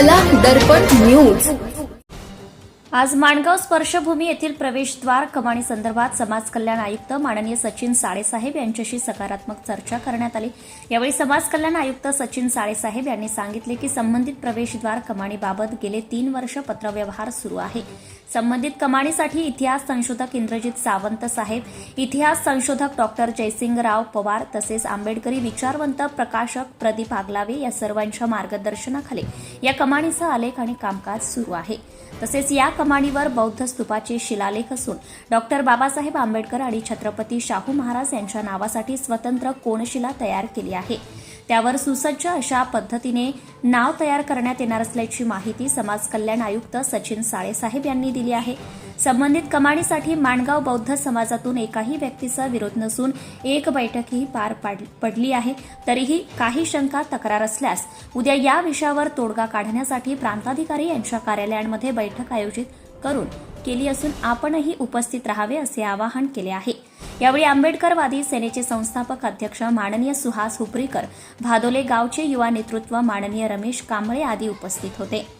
कला दर्पण न्यूज. आज माणगाव स्पर्शभूमी येथील प्रवेशद्वार कमाणी संदर्भात समाज कल्याण आयुक्त माननीय सचिन साळेसाहेब यांच्याशी सकारात्मक चर्चा करण्यात आली. यावेळी समाज कल्याण आयुक्त सचिन साळेसाहेब यांनी सांगितले की संबंधित प्रवेशद्वार कमाणीबाबत गेले तीन वर्ष पत्रव्यवहार सुरू आहे. संबंधित कमाणीसाठी इतिहास संशोधक इंद्रजित सावंत साहेब इतिहास संशोधक डॉक्टर जयसिंगराव पवार तसेच आंबेडकरी विचारवंत प्रकाशक प्रदीप आगलावे या सर्वांच्या मार्गदर्शनाखाली या कमाणीचा आलेख आणि कामकाज सुरू आहे. तसेच या कमाणीवर बौद्ध स्तूपाचे शिलालेख असून डॉक्टर बाबासाहेब आंबेडकर आणि छत्रपती शाहू महाराज यांच्या नावासाठी स्वतंत्र कोणशिला तयार केली आहे. त्यावर सुसज्ज अशा पद्धतीने नाव तयार करण्यात येणार असल्याची माहिती समाज कल्याण आयुक्त सचिन साळेसाहेब यांनी दिली आहे. संबंधित कमाणीसाठी माणगाव बौद्ध समाजातून एकाही व्यक्तीचा विरोध नसून एक बैठकही पार पाड- पडली आहे. तरीही काही शंका तक्रार असल्यास उद्या या विषयावर तोडगा काढण्यासाठी प्रांताधिकारी यांच्या कार्यालयांमध्ये बैठक आयोजित करून केली असून आपणही उपस्थित राहावे असे आवाहन केले आहे. यावेळी आंबेडकरवादी सेनेचे संस्थापक अध्यक्ष माननीय सुहास हुपरीकर भादोले गावचे युवा नेतृत्व माननीय रमेश कांबळे आदी उपस्थित होते.